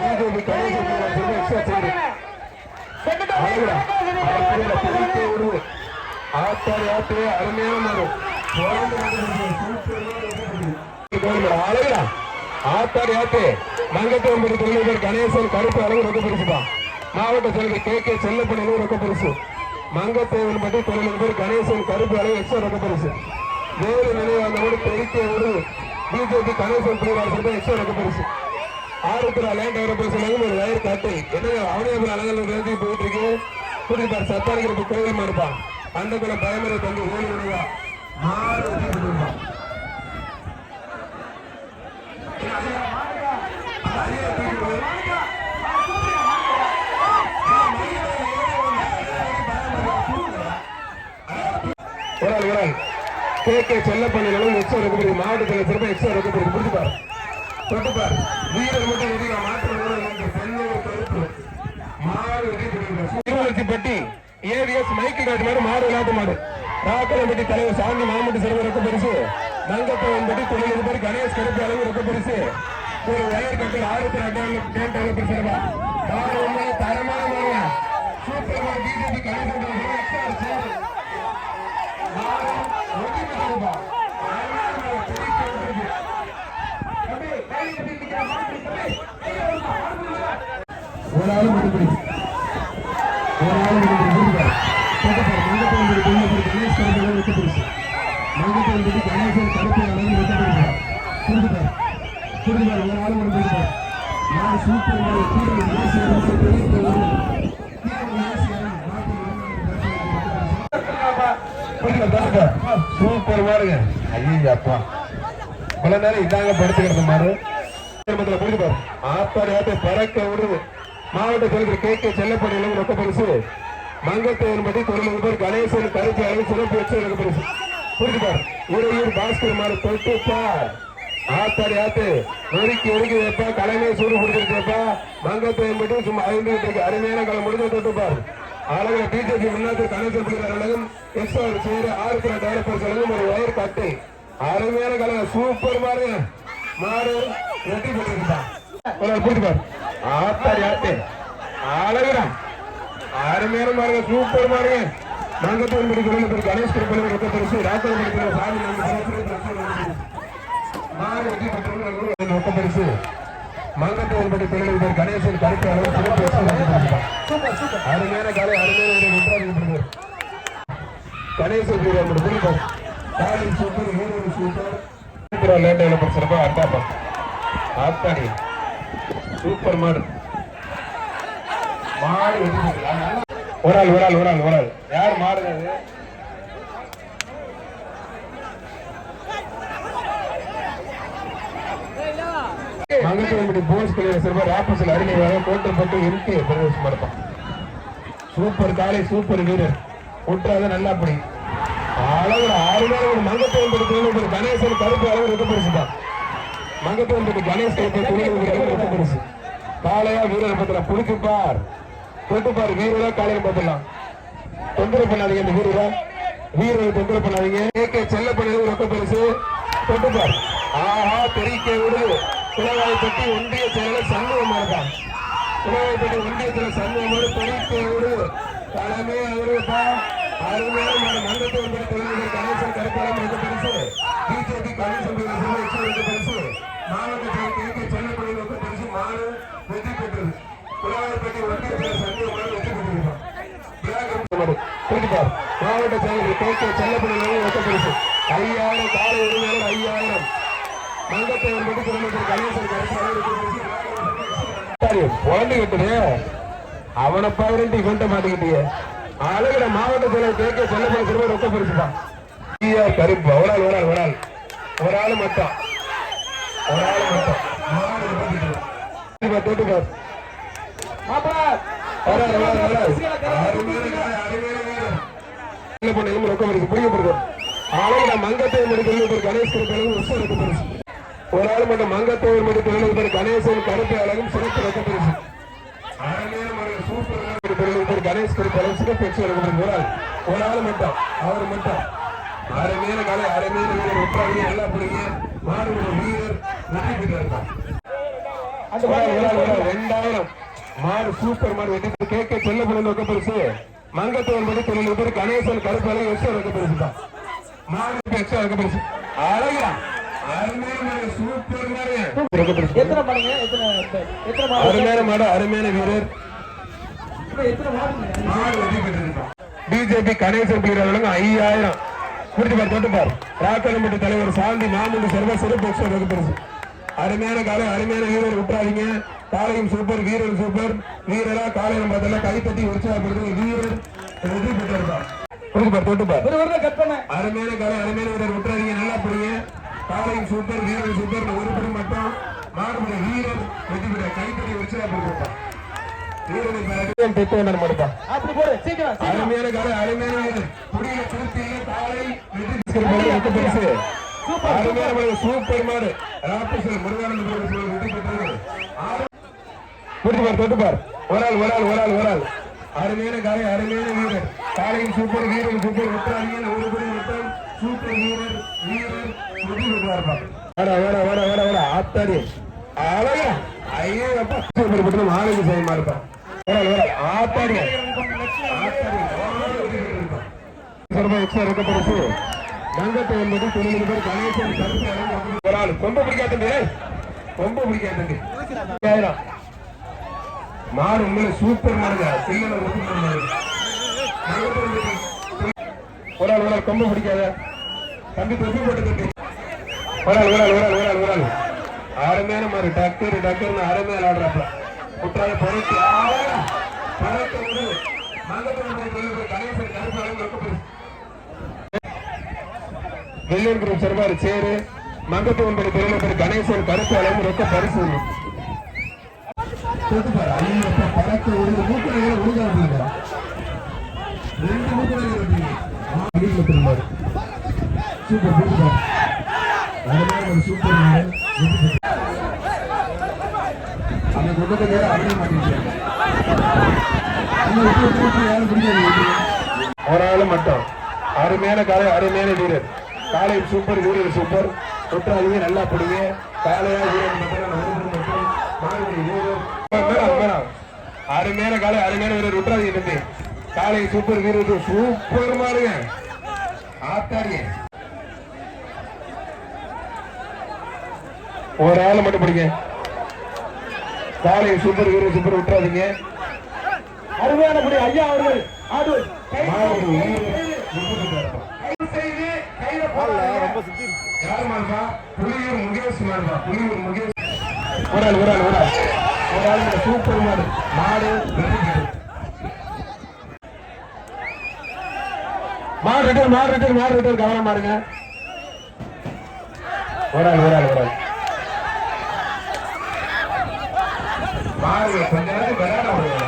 BJP Ganesan ஆத்தாடி ஆத்து அருமையான மரம் தொழிலதிபர் கணேசன் கருப்பு அளவு ரொக்க பரிசுதான் மாவட்ட செயலர் கே கே செல்லப்பணியில் ரொக்க பரிசு மங்கத்தேவன் பற்றி தொழிலதிபர் கணேசன் கருப்பு அளவு எக்ஸ்ட்ரா ரொக்க பரிசு. வேறு நினைவாளரோடு பெருக்கிய ஒரு பிஜேபி கணேசன் பிரிவாளர் எக்ஸ்ட்ரா ரொக்க பரிசு ஆறுப்புற லேண்ட் டெவலப்பர் சொல்லுங்க ஒரு வயர் கட்டு என்னங்க அவனியபுரம் அலங்கல் வேதி போயிட்டு இருக்கு குடிப்பார் சத்தாரிக்கிற கோவிலமா இருப்பான் அந்த குளம் பயமரை தந்து ஓடி விடுவா ஆறு வெட்டி விடுவா. ஒரு ஆள், ஒரு ஆள். கே கே செல்லப்பள்ளியிலும் எக்ஸ்ட்ரா ரெக்கபடி மாவட்டத்தில் சிறப்பு எக்ஸ்ட்ரா ரெக்கபடி முடிச்சுப்பார் தொட்டுப்பார் வீரர் மட்டும் மாடு ஏவிஎஸ் மைக்கேல் மாடு மாடு விளையாட்டு மாடு. ராக்கலம்பட்டி தலைவர் சாந்தி மாமட்டி சிறப்பு ரொக்க பரிசு. மங்கத்தவன்பட்டி தொழிலதிபர் கணேஷ் கருப்பு அளவு ரொக்க பரிசு. ஒரு வயர் கட்டில் ஆயிரத்தி ரெண்டாயிரம் கேட்ட அளவு சிறப்பா மாடு உண்மையை தரமான மாடுங்க சூப்பர் மாடு பிஜேபி கணேசன் மாடு ஒட்டி விட்டுருப்பா அருமையான மாடு, பெரிய மாடு. ஒரு ஆள் முடிப்படி ஒரு ஆள் முடிப்படி மங்கத்தவன்படி தொழிலதிபர் கணேஷ் கருப்பு அளவு ரொக்க பரிசு மங்கத்தவன்பட்டி கணேசன் கருப்பு அளவு ரொக்க பரிசு கொடுத்துட்டார் கொடுத்துட்டார் ஒரு ஆள் ஒன்று கொடுத்துட்டார் நான் சூப்பர் மாடு கீழே ராசி ஒரு பெரிய தொழில் கீழே ராசி சூப்பர் மாடுங்க ஐயா அப்பா. இவ்வளவு நேரம் இதாங்க படுத்துக்கிறது மாதிரி ஆத்தாடி ஆத்தை பறக்க விடுது. மாவட்ட செயலர் கே கே செல்லப்படியிலும் ரொக்க பரிசு. மங்கத்தேவன்பட்டி தொழிலதிபர் கணேசன் கருத்து அளவு சிறப்பு வச்சு ரொக்க பரிசு. புரிஞ்சு உறையூர் பாஸ்கர் மாடு தொட்டு ஆத்தாடி ஆத்து. நொறுக்கி ஒருக்கி வைப்பா. கலைஞர் சூடு கொடுத்துருக்கப்பா மங்கத்தேவன்பட்டி சும்மா ஐந்து இருக்கு அருமையான காலம் முடிஞ்ச தொட்டுப்பார் அழகா பிஜேபி முன்னாடி கணேசன் பிள்ளைகள் அழகும். எக்ஸ்ட்ரா ஒரு சேர் ஆயிரத்தி டெவலப்பர்ஸ் அழகும். ஒரு ஒயர் கட்டு அருமையான கலை. சூப்பர் மாடு. மாறு வெட்டி போட்டுருக்கா ஒரு ஆத்தாடி ஆத்து. அழகுடா அருமையான மாடுங்க சூப்பர் மாடுங்க மங்கத்தூர் படி குழந்தை கணேஷ் திருப்பதி ரொக்க பரிசு ராத்தர் படி சாமி நம்ம மாடு வெட்டி போட்டு ரொக்க பரிசு. மங்கத்தூர் படி தொழிலதிபர் கணேசன் கருப்பு அளவு சிறப்பு எக்ஸ்ட்ரா அருமையான காலை அருமையான முன்றாக கணேசன் வீரர் காலை சூப்பர் மூணு சூப்பர். லேட் டெவலப்பர் சிறப்பா அட்டாப்பா ஆத்தாடி. சூப்பர் மாடு. மாடு ஒரு ஆள் ஒரு ஆள் ஒரு ஆள் ஒரு ஆள் யார் மாடுங்க அது? மங்கத்தூர்படி போஸ் கல்யாண சிறப்பா ராப்பசில் அருமையாக கோட்டப்பட்டு எம்கே பிரதேசம் சூப்பர் காலை சூப்பர் வீரர். ஒட்டுறாத நல்லா அப்படி அழகு ஆறு பேர் ஒரு மங்கத்தோன்படி கணேசன் கருப்பு அளவு ரொக்க கருப்பு தொழில் ரொக்க பரிசு காளையா வீரரை பத்திர புடிச்சுப்பார் தொட்டுப்பார் வீரரா காலையில பார்த்துலாம் தொந்தரவு பண்ணாதீங்க இந்த வீரரை. வீரரை தொந்தரவு பண்ணாதீங்க. ஏகே செல்ல பண்ணது ரொக்க பரிசு. தொட்டுப்பார் ஆஹா தெரிக்க விடு. குலவாய் பட்டி ஒன்றிய செயலர் சண்முகமா இருக்கான் குலவாய்ப்பட்டி ஒன்றியத்தில் சண்முகமோடு தெரிக்க விடு. தலைமை அவருப்பா. அருமையான மாடு வந்து தொழில்நுட்ப கணேசன் கருப்பாளம் பரிசு. பிஜேபி கணேசன் பரிசு. மாவட்ட மாவட்ட செயலர் கே கே செல்லப்பள்ளி ஐயாயிரம் காலை உரிமையாளர் ஐயாயிரம். என்பது அவனை கொண்ட மாட்டிக்கிட்டிய. அழகுல மாவட்ட செயலர் கே கே ரொக்க பரிசுதான் கருப்பு. ஒரு ஆள் ஒரு ஆள் ஒரு ஆள். ஒரு ஆள் மட்டும். ஒரு ஆள் மட்டும். தொட்டு பார் ஒரு ஆள், காலை, வீரர். மட்டும் மங்கத்தோர் மடி தொழிலதிபர் கணேசன் கருப்பு அழகும் சிறப்பு ரொக்க பரிசு. சூப்பர் கணேஷ் அழகும் சிறப்பு பரிசு ஒரு ஆள். ஒரு ஆள் மட்டும் அவர் மட்டும். காலை வீரர் ஒற்றாங்க எல்லாம் பிடிங்க மாடு வீரர் வெற்றி ஒரு ஆள், ஒரு ஆள். மாடு ரெண்டாயிரம். மாடு சூப்பர் மாடு வெட்டி கே கே செல்ல பிள்ளை வைக்க பெருசு. மங்கத்தோல் படி தொழில் பேர் கணேசன் கருப்பாலை எக்ஸ்ட்ரா வைக்க பெருசு தான். மாடு எக்ஸ்ட்ரா வைக்க பெருசு. அழகா அருமையான மாடு அருமையான வீரர். வெற்றி பிஜேபி கணேசன் பீரர்களுங்க ஐயாயிரம். குடிச்சு பார் தொட்டு பார். ராக்கலம்பட்டி தலைவர் சாந்தி மாமுண்டு சர்வ சிறப்பு அருமையான காலை அருமையான வீரர் விட்டுறாதீங்க காலையும் சூப்பர் வீரர் சூப்பர். வீரரா காலையும் பார்த்தல கை தட்டி உற்சாகப்படுது வீரர் வெற்றி பெற்றிருக்கான் குடிச்சு பார் தொட்டு பார். ஒரு வருடம் கட் பண்ண அருமையான காலை அருமையான வீரர் விட்டுறாதீங்க நல்லா புரியுங்க காலையும் சூப்பர் வீரர் சூப்பர் படி மட்டும். மாடுபடி வீரர் வெற்றி பெற்ற சீக்கிரம் சீக்கிரம். அருமையான காலை அருமையான வீரர். குடியில திருத்தியில காலை வெற்றி பரிசு சூப்பர் மாடு. ராப்பேஸ்வரர் முருகானந்த வெற்றி பெற்றது. கூட்டி தொட்டுப்பார் ஒரு ஆள் ஒரு ஆள் ஒரு ஆள் ஒரு ஆள். அருமையான காலை அருமையான வீரர். காலையும் சூப்பர் வீரர் சூப்பர் விட்டாங்க ஒரு படி விட்டால் சூப்பர் வீரர் வீரர். வெற்றி பெற்றார் வேடா வேடா வேடா வேடா வேடா. ஆத்தாடி. அழகா. ஐயோ அப்பா. சூப்பர் பட்டு ஆளுக்கு செய்ய மாட்டான் ஆத்தாடி. எக்ஸ்ட்ரா இருக்க தங்கத்தை என்பது தொண்ணூறு பேர் கணேசன் ஒரு ஆள். கொம்ப பிடிக்காதண்டி கொம்ப பிடிக்காதண்டி மாடு உங்களை சூப்பர் மாடுங்க சில்லற முத்து மாடு ஒரு ஆள் ஒரு ஆள் கொம்ப பிடிக்காத. தம்பி தொப்பி போட்டு தம்பி ஒரு ஆள் ஒரு ஆள் ஒரு ஆள் ஒரு ஆள் ஒரு ஆள். அருமையான மாதிரி டக்கர் டக்கர்னு அருமையான ஆடுறாப்ல குற்றால பறக்கு பறக்க விடு. வெள்ளூர் குரூப் சர்வார் சேரு. மங்கத்தூன்படி பெருமக்கள் கணேசன் கருப்பு அளவு ரொக்க பரிசு. தொட்டுப்பாரு. ஐயப்பா, பறக்க விடுங்க. மூக்குல ரெண்டு திரும்பாரு. Super super. ஒரு சூப்பர் அந்த குடும்பத்தை வேற அறிய மாட்டேங்கிறாங்க ஒரு மட்டும். அருமையான காலை அருமையான வீரர். காலை சூப்பர் வீரர் சூப்பர். தொட்டாதீங்க நல்லா பிடிங்க காலையா வீரர் மட்டும் அருமையான காலை அருமையான வீரர் விட்டுறாதீங்க தம்பி காலை சூப்பர் வீரர் சூப்பர் மாறுங்க ஆத்தாடிங்க ஒரு ஆளு மட்டும் பிடிங்க காலை சூப்பர் வீரர் சூப்பர் விட்டுறாதீங்க அருமையான முடி ஐயா அவர்கள் ஆடு மாடு ரொம்ப சுத்தி யார் மாடுபா? புலியூர் முகேஷ் மாடுபா. புலியூர் முகேஷ். ஒரு ஆள், ஒரு ஆள், ஒரு ஆள். ஒரு ஆள் இந்த சூப்பர் மாடு. மாடு மாடு ரிட்டர் மாடு ரிட்டர் மாடு ரிட்டர் ஒரு ஆள் ஒரு ஆள் ஒரு ஆள். மாடு கொஞ்ச நேரத்துக்கு விளையாட முடியாது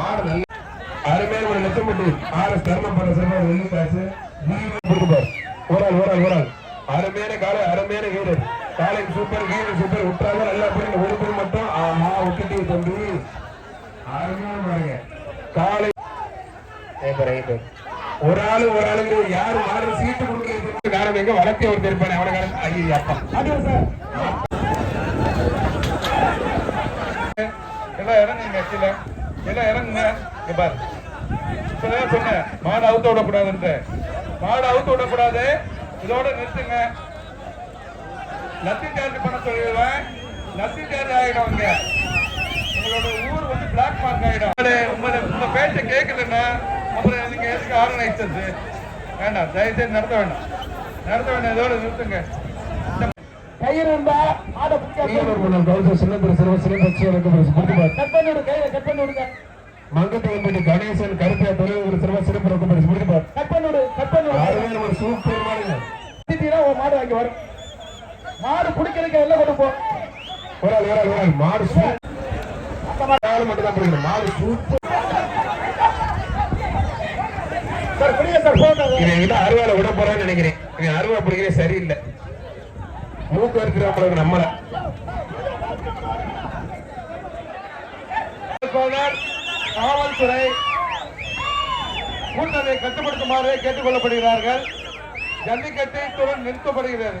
மாடு நல்ல அருமையான ஒரு லட்சம்பட்டி ஆர்எஸ் தர்மபுர சிறுவர் வெள்ளி காசு. ஒரு ஆள் ஒரு ஆள் ஒரு ஆள். அருமையான காலை அருமையான வீரர். காலை சூப்பர் வீரர் சூப்பர் விட்டாங்க நல்லா போய் ஒரு பேர் மட்டும். ஆஹா விட்டுட்டு தம்பி. அருமையான பாருங்க. காலை ஒரு ஆளு ஒரு ஆளுங்க யாரு மாறு சீட்டு கொடுக்கறது காரணம் எங்க வளர்த்தி ஒரு இருப்பானே அவன காரணம் ஐயா அப்பா. அது சார் எல்லாம் இறங்குங்க கீழே. எல்லாம் இறங்குங்க. இங்க பாரு. இப்பதான் சொன்னேன் மாடு அவுத்து விடக்கூடாதுன்ற மாடு அவுத்து விடக்கூடாது. இதோட நிறுத்துங்க. லத்தி சார்ஜ் பண்ண சொல்லிடுவேன். லத்தி சார்ஜ் ஆகிடும் உங்களோட ஊர் வந்து பிளாக் மார்க் ஆகிடும் உங்க உங்க பேச்ச கேட்கலன்னா அப்புறம் நீங்க எதுக்கு ஆர்கனைசர்ஸ்? வேண்டாம் தயவுசெய்து நடத்த வேண்டாம். நடத்த வேண்டாம் இதோட நிறுத்துங்க. கயிறு இருந்தா ஆடை பிடிக்காது. சிறுவ சிறப்பட்சி எனக்கு கட் பண்ணி விடு கையில கட் பண்ணி விடுங்க கணேசன் கருப்பியா தொழில் சிறுவ கொடுத்துப்பார் கட் பண்ணி விடு கட் பண்ணி விடு சூப்பர் மாடுங்க. மாடு வாங்கி வரும். மாடு பிடிக்கிறதுக்கு எல்லாம் கொடுப்போம் ஒரு ஆள் ஒரு ஆள் ஒரு ஆள் மாடு ஆளு மட்டும் தான் பிடிக்கணும். மாடு சூப்பர். சார் பிடிங்க சார் போட்டோ இவன் கிட்ட அருவால விட போறான்னு நினைக்கிறேன். இவன் அருவா பிடிக்கிறே சரியில்லை. மூக்கு இருக்கிறவங்களுக்கு நம்மள. காவல்துறை கூட்டத்தை கட்டுப்படுத்துமாறு கேட்டுக் கொள்ளப்படுகிறார்கள் ஜல்லிக்கட்டு இத்துடன் நிறுத்தப்படுகிறது.